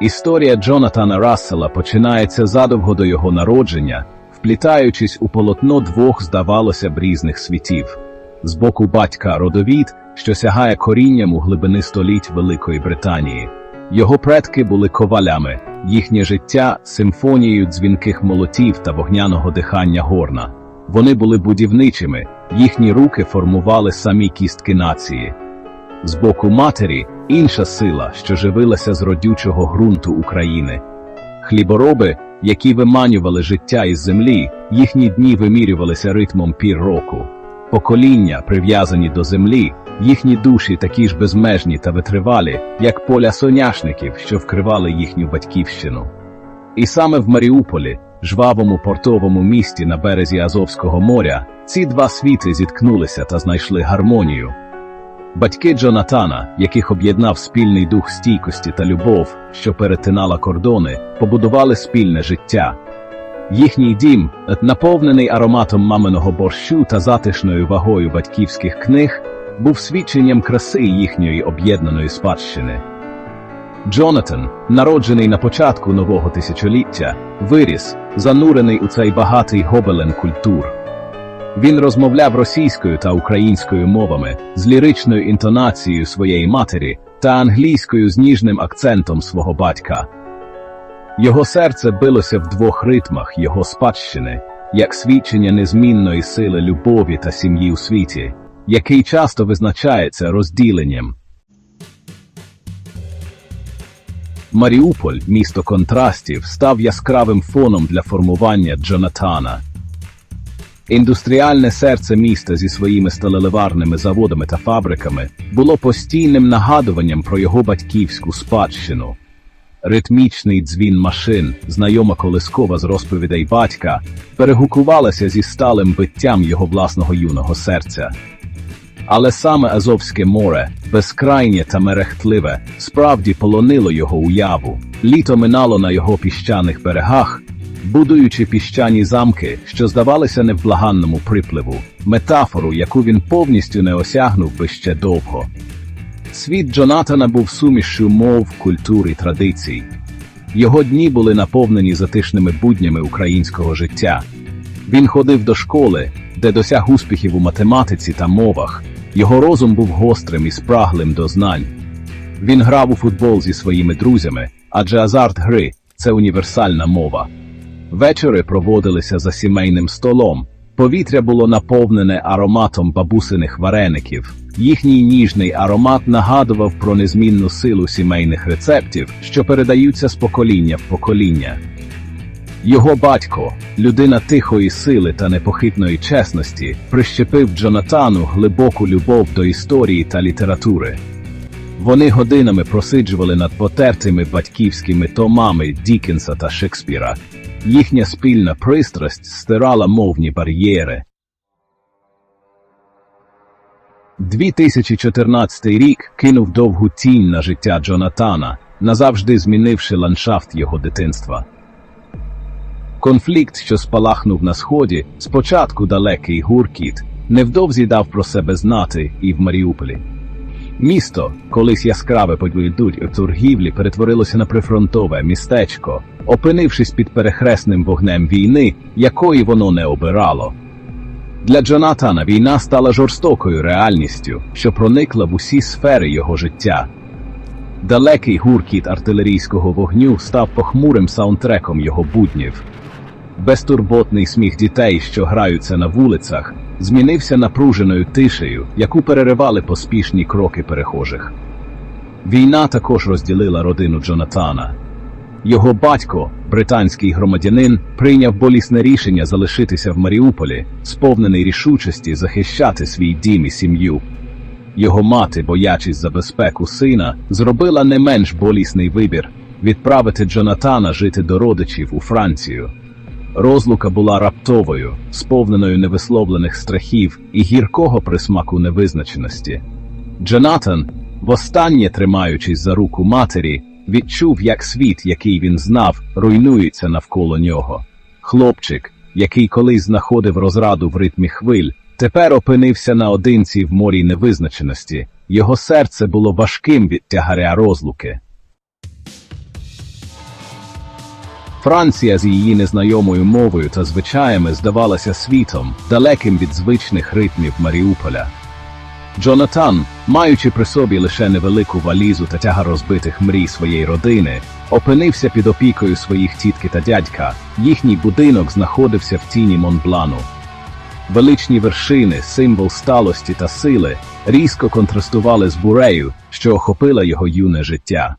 Історія Джонатана Рассела починається задовго до його народження, вплітаючись у полотно двох, здавалося б, різних світів. З боку батька родовід, що сягає корінням у глибини століть Великої Британії. Його предки були ковалями, їхнє життя симфонією дзвінких молотів та вогняного дихання горна. Вони були будівничими, їхні руки формували самі кістки нації. З боку матері інша сила, що живилася з родючого ґрунту України. Хлібороби, які виманювали життя із землі, їхні дні вимірювалися ритмом пір року. Покоління, прив'язані до землі, їхні душі такі ж безмежні та витривалі, як поля соняшників, що вкривали їхню батьківщину. І саме в Маріуполі, жвавому портовому місті на березі Азовського моря, ці два світи зіткнулися та знайшли гармонію. Батьки Джонатана, яких об'єднав спільний дух стійкості та любов, що перетинала кордони, побудували спільне життя. Їхній дім, наповнений ароматом маминого борщу та затишною вагою батьківських книг, був свідченням краси їхньої об'єднаної спадщини. Джонатан, народжений на початку нового тисячоліття, виріс, занурений у цей багатий гобелен культур. Він розмовляв російською та українською мовами з ліричною інтонацією своєї матері та англійською з ніжним акцентом свого батька. Його серце билося в двох ритмах його спадщини, як свідчення незмінної сили любові та сім'ї у світі, який часто визначається розділенням. Маріуполь, місто контрастів, став яскравим фоном для формування Джонатана. Індустріальне серце міста зі своїми сталеливарними заводами та фабриками було постійним нагадуванням про його батьківську спадщину. Ритмічний дзвін машин, знайома колискова з розповідей батька, перегукувалася зі сталим биттям його власного юного серця. Але саме Азовське море, безкрайнє та мерехтливе, справді полонило його уяву. Літо минало на його піщаних берегах, будуючи піщані замки, що здавалися невблаганному припливу, метафору, яку він повністю не осягнув би ще довго. Світ Джонатана був сумішшю мов, культур і традицій. Його дні були наповнені затишними буднями українського життя. Він ходив до школи, де досяг успіхів у математиці та мовах. Його розум був гострим і спраглим до знань. Він грав у футбол зі своїми друзями, адже азарт гри це універсальна мова. Вечори проводилися за сімейним столом. Повітря було наповнене ароматом бабусиних вареників. Їхній ніжний аромат нагадував про незмінну силу сімейних рецептів, що передаються з покоління в покоління. Його батько, людина тихої сили та непохитної чесності, прищепив Джонатану глибоку любов до історії та літератури. Вони годинами просиджували над потертими батьківськими томами Дікенса та Шекспіра. Їхня спільна пристрасть стирала мовні бар'єри. 2014 рік кинув довгу тінь на життя Джонатана, назавжди змінивши ландшафт його дитинства. Конфлікт, що спалахнув на сході, спочатку далекий гуркіт, невдовзі дав про себе знати і в Маріуполі. Місто, колись яскраве подвійдуть у торгівлі, перетворилося на прифронтове містечко, опинившись під перехресним вогнем війни, якої воно не обирало. Для Джонатана війна стала жорстокою реальністю, що проникла в усі сфери його життя. Далекий гуркіт артилерійського вогню став похмурим саундтреком його буднів. Безтурботний сміх дітей, що граються на вулицях, змінився напруженою тишею, яку переривали поспішні кроки перехожих. Війна також розділила родину Джонатана. Його батько, британський громадянин, прийняв болісне рішення залишитися в Маріуполі, сповнений рішучості захищати свій дім і сім'ю. Його мати, боячись за безпеку сина, зробила не менш болісний вибір відправити Джонатана жити до родичів у Францію. Розлука була раптовою, сповненою невисловлених страхів і гіркого присмаку невизначеності. Джонатан, востаннє тримаючись за руку матері, відчув, як світ, який він знав, руйнується навколо нього. Хлопчик, який колись знаходив розраду в ритмі хвиль, тепер опинився наодинці в морі невизначеності. Його серце було важким від тягаря розлуки. Франція з її незнайомою мовою та звичаями здавалася світом, далеким від звичних ритмів Маріуполя. Джонатан, маючи при собі лише невелику валізу та тяга розбитих мрій своєї родини, опинився під опікою своїх тітки та дядька. Їхній будинок знаходився в тіні Монблану. Величні вершини, символ сталості та сили, різко контрастували з бурею, що охопила його юне життя.